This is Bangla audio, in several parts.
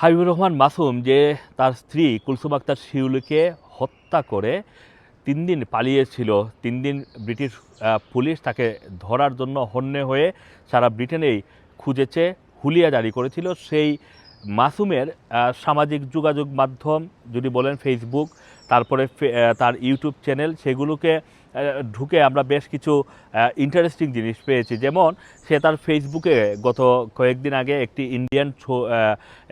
হাবিবুর রহমান মাসুম যে তার স্ত্রী কুলসুম আক্তার শিউলিকে হত্যা করে তিন দিন পালিয়েছিল, তিন দিন ব্রিটিশ পুলিশ তাকে ধরার জন্য হন্যে হয়ে সারা ব্রিটেনেই খুঁজেছে, হুলিয়া জারি করেছিল। সেই মাসুমের সামাজিক যোগাযোগ মাধ্যম যদি বলেন ফেসবুক তারপরে তার ইউটিউব চ্যানেল, সেগুলোকে ঢুকে আমরা বেশ কিছু ইন্টারেস্টিং জিনিস পেয়েছি। যেমন, সে তার ফেসবুকে গত কয়েকদিন আগে একটি ইন্ডিয়ান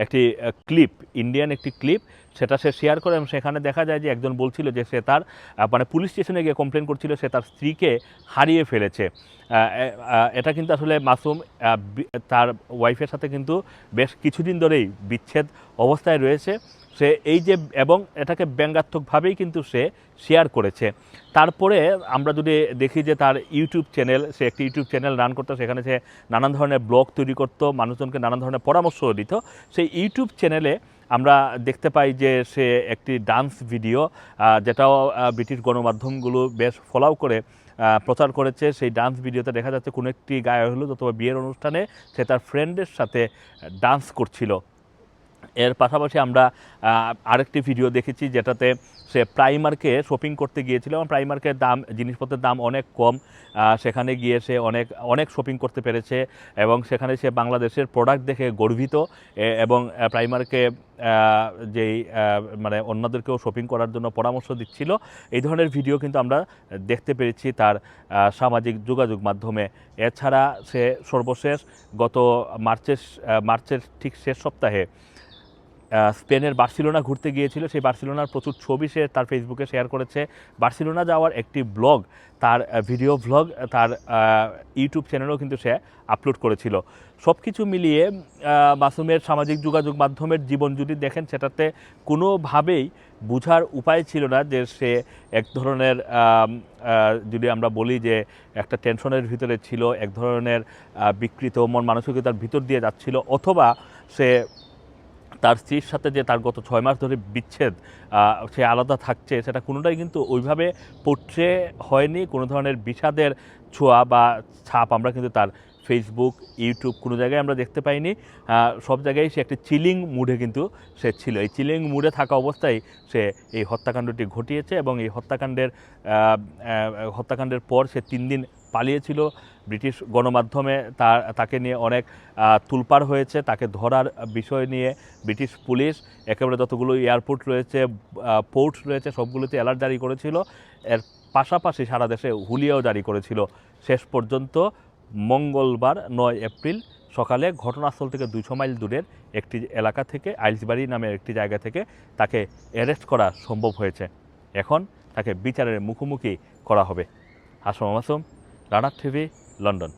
একটি ক্লিপ ইন্ডিয়ান একটি ক্লিপ সেটা সে শেয়ার করে এবং সেখানে দেখা যায় যে একজন বলছিল যে সে তার মানে পুলিশ স্টেশনে গিয়ে কমপ্লেন করছিল সে তার স্ত্রীকে হারিয়ে ফেলেছে। এটা কিন্তু আসলে মাসুম তার ওয়াইফের সাথে কিন্তু বেশ কিছুদিন ধরেই বিচ্ছেদ অবস্থায় রয়েছে। সে এই যে, এবং এটাকে ব্যঙ্গাত্মকভাবেই কিন্তু সে শেয়ার করেছে। তারপরে আমরা যদি দেখি যে তার ইউটিউব চ্যানেল সে একটি ইউটিউব চ্যানেল রান করতো, সেখানে সে নানান ধরনের ব্লগ তৈরি করতো, মানুষজনকে নানান ধরনের পরামর্শও দিত। সেই ইউটিউব চ্যানেলে আমরা দেখতে পাই যে সে একটি ডান্স ভিডিও যেটাও ব্রিটিশ গণমাধ্যমগুলো বেশ ফলাও করে প্রচার করেছে। সেই ডান্স ভিডিওতে দেখা যাচ্ছে, কোনো একটি গায়ে হলুদ অথবা বিয়ের অনুষ্ঠানে সে তার ফ্রেন্ডের সাথে ডান্স করছিল। এর পাশাপাশি আমরা আরেকটি ভিডিও দেখেছি যেটাতে সে প্রাইমার্কে শপিং করতে গিয়েছিল এবং প্রাইমার্কের দাম, জিনিসপত্রের দাম অনেক কম। সেখানে গিয়ে সে অনেক অনেক শপিং করতে পেরেছে এবং সেখানে সে বাংলাদেশের প্রোডাক্ট দেখে গর্বিত এবং প্রাইমার্কে যেই মানে অন্যদেরকেও শপিং করার জন্য পরামর্শ দিচ্ছিল। এই ধরনের ভিডিও কিন্তু আমরা দেখতে পেরেছি তার সামাজিক যোগাযোগ মাধ্যমে। এছাড়া সে সর্বশেষ গত মার্চের মার্চের ঠিক শেষ সপ্তাহে স্পেনের বার্সিলোনা ঘুরতে গিয়েছিল। সেই বার্সিলোনার প্রচুর ছবি সে তার ফেসবুকে শেয়ার করেছে। বার্সিলোনা যাওয়ার একটি ব্লগ তার ভিডিও ব্লগ তার ইউটিউব চ্যানেলেও কিন্তু সে আপলোড করেছিল। সব কিছু মিলিয়ে মাসুমের সামাজিক যোগাযোগ মাধ্যমের জীবন যদি দেখেন, সেটাতে কোনোভাবেই বোঝার উপায় ছিল না যে সে এক ধরনের যদি আমরা বলি যে একটা টেনশনের ভিতরে ছিল, এক ধরনের বিকৃত মন মানসিকতার ভিতর দিয়ে যাচ্ছিল, অথবা সে তার স্ত্রীর সাথে যে তার গত ছয় মাস ধরে বিচ্ছেদ সে আলাদা থাকছে, সেটা কোনোটাই কিন্তু ওইভাবে পোট্রে হয়নি। কোনো ধরনের বিষাদের ছোঁয়া বা ছাপ আমরা কিন্তু তার ফেসবুক ইউটিউব কোনো জায়গায় আমরা দেখতে পাইনি। সব জায়গায় সে একটি চিলিং মুডে কিন্তু সে ছিল। এই চিলিং মুডে থাকা অবস্থায় সে এই হত্যাকাণ্ডটি ঘটিয়েছে এবং এই হত্যাকাণ্ডের হত্যাকাণ্ডের পর সে তিন দিন পালিয়েছিল। ব্রিটিশ গণমাধ্যমে তার, তাকে নিয়ে অনেক তুলপার হয়েছে। তাকে ধরার বিষয় নিয়ে ব্রিটিশ পুলিশ, একেবারে যতগুলো এয়ারপোর্ট রয়েছে পোর্ট রয়েছে, সবগুলোতে অ্যালার্ট জারি করেছিল। এর পাশাপাশি সারা দেশে হুলিয়াও জারি করেছিল। শেষ পর্যন্ত মঙ্গলবার নয় এপ্রিল সকালে ঘটনাস্থল থেকে দুশো মাইল দূরের একটি এলাকা থেকে, আইলসবাড়ি নামের একটি জায়গা থেকে তাকে অ্যারেস্ট করা সম্ভব হয়েছে। এখন তাকে বিচারের মুখোমুখি করা হবে। Hasam Masum Rana TV London.